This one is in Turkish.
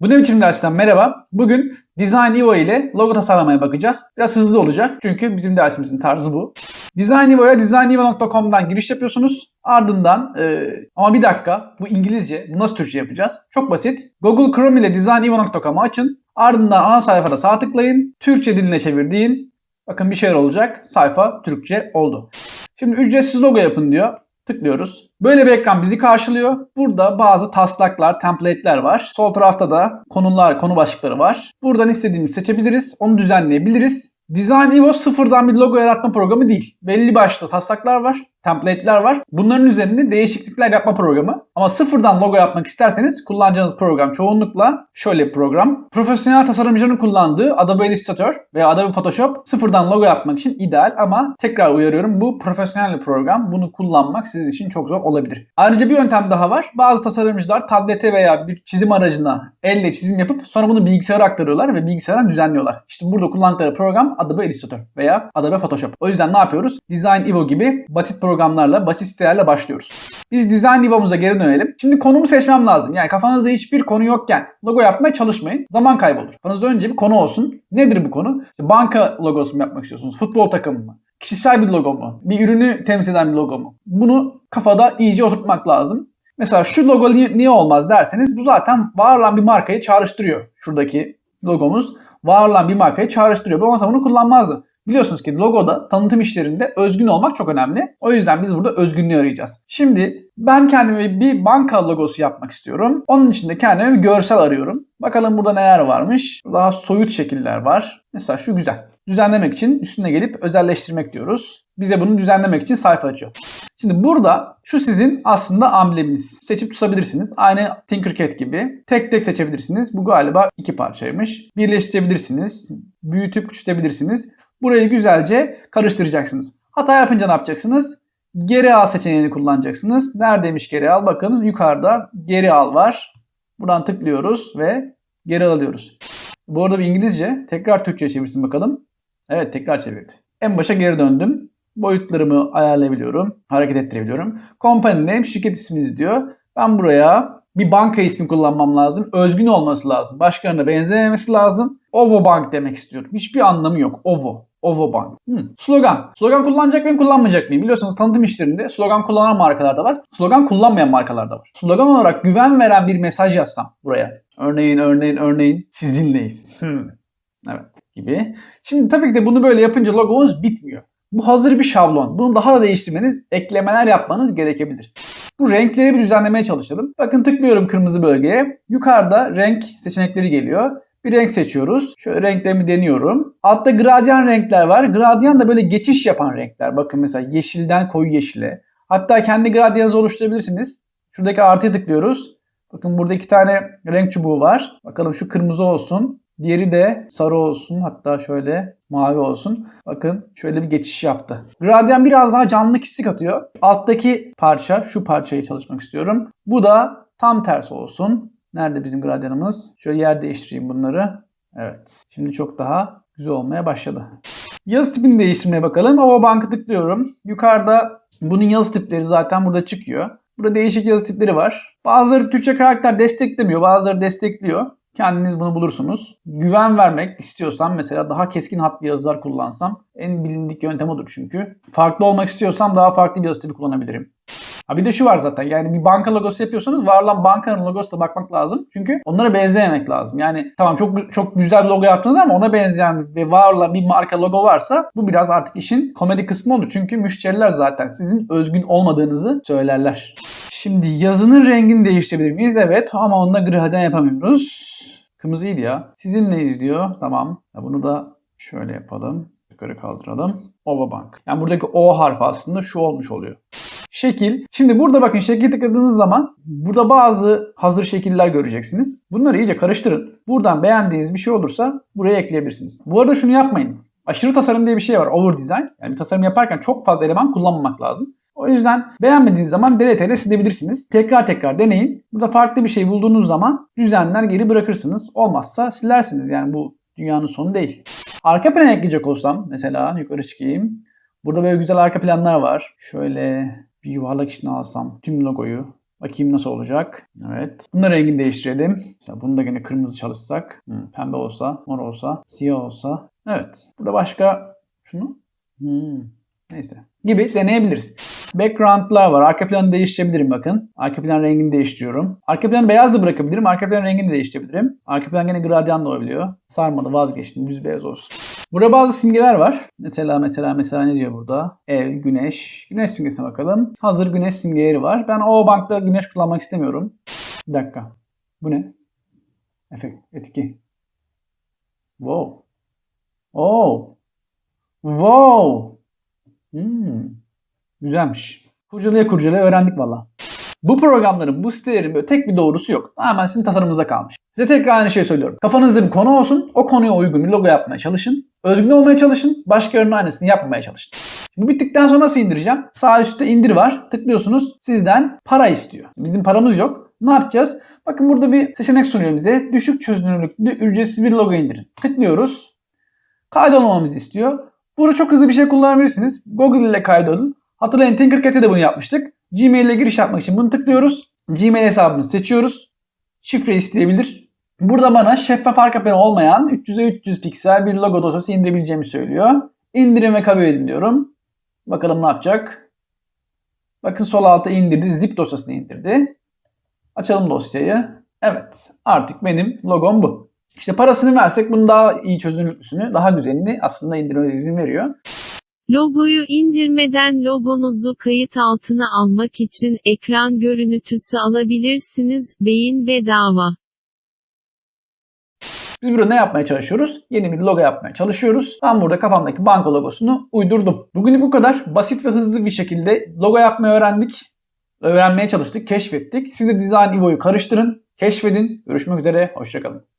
Bu ne biçim dersten merhaba. Bugün Design Evo ile logo tasarlamaya bakacağız. Biraz hızlı olacak çünkü bizim dersimizin tarzı bu. Design Evo'ya designevo.com'dan giriş yapıyorsunuz. Ardından e, ama bir dakika bu İngilizce bu nasıl Türkçe yapacağız? Çok basit. Google Chrome ile designevo.com'u açın. Ardından ana sayfada sağ tıklayın. Türkçe diline çevir deyin. Bakın bir şeyler olacak. Sayfa Türkçe oldu. Şimdi ücretsiz logo yapın diyor. Tıklıyoruz. Böyle bir ekran bizi karşılıyor. Burada bazı taslaklar, template'ler var. Sol tarafta da konular, konu başlıkları var. Buradan istediğimizi seçebiliriz. Onu düzenleyebiliriz. Design Evo sıfırdan bir logo yaratma programı değil. Belli başlı taslaklar var, template'ler var. Bunların üzerinde değişiklikler yapma programı. Ama sıfırdan logo yapmak isterseniz kullanacağınız program çoğunlukla şöyle bir program. Profesyonel tasarımcının kullandığı Adobe Illustrator veya Adobe Photoshop sıfırdan logo yapmak için ideal ama tekrar uyarıyorum bu profesyonel bir program. Bunu kullanmak sizin için çok zor olabilir. Ayrıca bir yöntem daha var. Bazı tasarımcılar tablete veya bir çizim aracına elle çizim yapıp sonra bunu bilgisayara aktarıyorlar ve bilgisayardan düzenliyorlar. İşte burada kullandıkları program Adobe Illustrator veya Adobe Photoshop. O yüzden ne yapıyoruz? Design Evo gibi basit programlarla, basit sitelerle başlıyoruz. Biz Design Evo'muza geri dönelim. Şimdi konumu seçmem lazım. Yani kafanızda hiçbir konu yokken logo yapmaya çalışmayın. Zaman kaybolur. Kafanızda önce bir konu olsun. Nedir bu konu? İşte banka logosu mu yapmak istiyorsunuz? Futbol takımı mı? Kişisel bir logo mu? Bir ürünü temsil eden bir logo mu? Bunu kafada iyice oturtmak lazım. Mesela şu logo niye, olmaz derseniz bu zaten var olan bir markayı çağrıştırıyor. Şuradaki logomuz var olan bir markayı çağrıştırıyor. Bu olmasa bunu kullanmazdı. Biliyorsunuz ki logoda tanıtım işlerinde özgün olmak çok önemli. O yüzden biz burada özgünlüğü arayacağız. Şimdi ben kendime bir banka logosu yapmak istiyorum. Onun için de kendime bir görsel arıyorum. Bakalım burada neler varmış. Daha soyut şekiller var. Mesela şu güzel. Düzenlemek için üstüne gelip özelleştirmek diyoruz. Bize bunu düzenlemek için sayfa açıyor. Şimdi burada şu sizin aslında ambleminiz. Seçip tutabilirsiniz. Aynı Tinkercad gibi. Tek tek seçebilirsiniz. Bu galiba iki parçaymış. Birleştirebilirsiniz. Büyütüp küçültebilirsiniz. Burayı güzelce karıştıracaksınız. Hata yapınca ne yapacaksınız? Geri al seçeneğini kullanacaksınız. Neredeymiş geri al? Bakın yukarıda geri al var. Buradan tıklıyoruz ve geri alıyoruz. Bu arada bir İngilizce. Tekrar Türkçe çevirsin bakalım. Evet tekrar çevirdi. En başa geri döndüm. Boyutlarımı ayarlayabiliyorum. Hareket ettirebiliyorum. Company name şirket isminiz diyor. Ben buraya bir banka ismi kullanmam lazım. Özgün olması lazım. Başkalarına benzememesi lazım. Ovo Bank demek istiyorum. Hiçbir anlamı yok. Ovo. Ovo Bank. Hmm. Slogan. Slogan kullanacak mıyım kullanmayacak mıyım? Biliyorsunuz tanıtım işlerinde slogan kullanan markalar da var. Slogan kullanmayan markalar da var. Slogan olarak güven veren bir mesaj yazsam buraya. Örneğin örneğin örneğin sizinleyiz. Hmm. Evet gibi. Şimdi tabii ki de bunu böyle yapınca logomuz bitmiyor. Bu hazır bir şablon. Bunu daha da değiştirmeniz, eklemeler yapmanız gerekebilir. Bu renkleri bir düzenlemeye çalışalım. Bakın tıklıyorum kırmızı bölgeye. Yukarıda renk seçenekleri geliyor. Bir renk seçiyoruz. Şöyle renklerimi deniyorum. Altta gradyan renkler var. Gradyan da böyle geçiş yapan renkler. Bakın mesela yeşilden koyu yeşile. Hatta kendi gradyanınızı oluşturabilirsiniz. Şuradaki artıya tıklıyoruz. Bakın burada iki tane renk çubuğu var. Bakalım şu kırmızı olsun. Diğeri de sarı olsun. Hatta şöyle mavi olsun. Bakın şöyle bir geçiş yaptı. Gradyan biraz daha canlılık hissi katıyor. Alttaki parça, şu parçayı çalışmak istiyorum. Bu da tam tersi olsun. Nerede bizim gradyanımız? Şöyle yer değiştireyim bunları. Evet. Şimdi çok daha güzel olmaya başladı. Yazı tipini değiştirmeye bakalım. Ova Bank'ı tıklıyorum. Yukarıda bunun yazı tipleri zaten burada çıkıyor. Burada değişik yazı tipleri var. Bazıları Türkçe karakter desteklemiyor, bazıları destekliyor. Kendiniz bunu bulursunuz. Güven vermek istiyorsam mesela daha keskin hatlı yazılar kullansam en bilindik yöntem odur çünkü. Farklı olmak istiyorsam daha farklı bir yazı tipi kullanabilirim. Ha bir de şu var zaten yani bir banka logosu yapıyorsanız var olan bankanın logosuna bakmak lazım. Çünkü onlara benzememek lazım. Yani tamam çok çok güzel bir logo yaptınız ama ona benzeyen ve var olan bir marka logo varsa bu biraz artık işin komedi kısmı olur. Çünkü müşteriler zaten sizin özgün olmadığınızı söylerler. Şimdi yazının rengini değiştirebilir miyiz? Evet ama onunla gradyan yapamıyoruz. Kırmızıydı ya. Sizinleyiz diyor. Tamam. Bunu da şöyle yapalım. Yukarı kaldıralım. Ova Bank. Yani buradaki O harfi aslında şu olmuş oluyor. Şekil. Şimdi burada bakın şekil tıkladığınız zaman burada bazı hazır şekiller göreceksiniz. Bunları iyice karıştırın. Buradan beğendiğiniz bir şey olursa buraya ekleyebilirsiniz. Bu arada şunu yapmayın. Aşırı tasarım diye bir şey var. Over design. Yani tasarım yaparken çok fazla eleman kullanmamak lazım. O yüzden beğenmediğiniz zaman delete ile silebilirsiniz. Tekrar tekrar deneyin. Burada farklı bir şey bulduğunuz zaman düzenler geri bırakırsınız. Olmazsa silersiniz. Yani bu dünyanın sonu değil. Arka plan ekleyecek olsam mesela yukarı çıkayım. Burada böyle güzel arka planlar var. Şöyle bir yuvarlak içine alsam tüm logoyu Bakayım nasıl olacak. Evet. Bunun rengini değiştirelim. Mesela bunu da gene kırmızı çalışsak. Hmm, pembe olsa, mor olsa, siyah olsa. Evet. Burada başka şunu. Hmm, Neyse. Gibi deneyebiliriz. Background'lar var. Arka planı değiştirebilirim bakın. Arka plan rengini değiştiriyorum. Arka planı beyaz da bırakabilirim. Arka plan rengini de değiştirebilirim. Arka plan gene gradyan da olabiliyor. Sarmadı vazgeçtim. Düz beyaz olsun. Burada bazı simgeler var. Mesela mesela mesela ne diyor burada? Ev, güneş. Güneş simgesine bakalım. Hazır güneş simgeleri var. Ben o bankta güneş kullanmak istemiyorum. Bir dakika. Bu ne? Efekt, etki. Wow. Oh. Wow. Hmm. Güzelmiş. Kurcalaya kurcalaya öğrendik valla. Bu programların, bu sitelerin böyle tek bir doğrusu yok. Tamamen sizin tasarımınıza kalmış. Size tekrar aynı şeyi söylüyorum. Kafanızda bir konu olsun. O konuya uygun bir logo yapmaya çalışın. Özgün olmaya çalışın. Başkalarının aynısını yapmamaya çalışın. Bu bittikten sonra nasıl indireceğim? Sağ üstte indir var. Tıklıyorsunuz. Sizden para istiyor. Bizim paramız yok. Ne yapacağız? Bakın burada bir seçenek sunuyor bize. Düşük çözünürlüklü ücretsiz bir logo indirin. Tıklıyoruz. Kaydolmamamızı istiyor. Burada çok hızlı bir şey kullanabilirsiniz. Google ile kaydolun. Hatırlayın Tinkercad'e de bunu yapmıştık. Gmail ile giriş yapmak için bunu tıklıyoruz. Gmail hesabımızı seçiyoruz. Şifre isteyebilir. Burada bana şeffaf arka planı olmayan 300'e 300 piksel bir logo dosyası indirebileceğimi söylüyor. İndirin ve kabul edin diyorum. Bakalım ne yapacak. Bakın sol alta indirdi. Zip dosyasını indirdi. Açalım dosyayı. Evet. Artık benim logom bu. İşte parasını versek bunun daha iyi çözünürlüsünü, daha güzelini aslında indirmemize izin veriyor. Logoyu indirmeden logonuzu kayıt altına almak için ekran görüntüsü alabilirsiniz. Beyin bedava. Biz burada ne yapmaya çalışıyoruz? Yeni bir logo yapmaya çalışıyoruz. Ben burada kafamdaki banka logosunu uydurdum. Bugün bu kadar basit ve hızlı bir şekilde logo yapmayı öğrendik. Öğrenmeye çalıştık, keşfettik. Siz de Design Evo'yu karıştırın, keşfedin. Görüşmek üzere, hoşçakalın.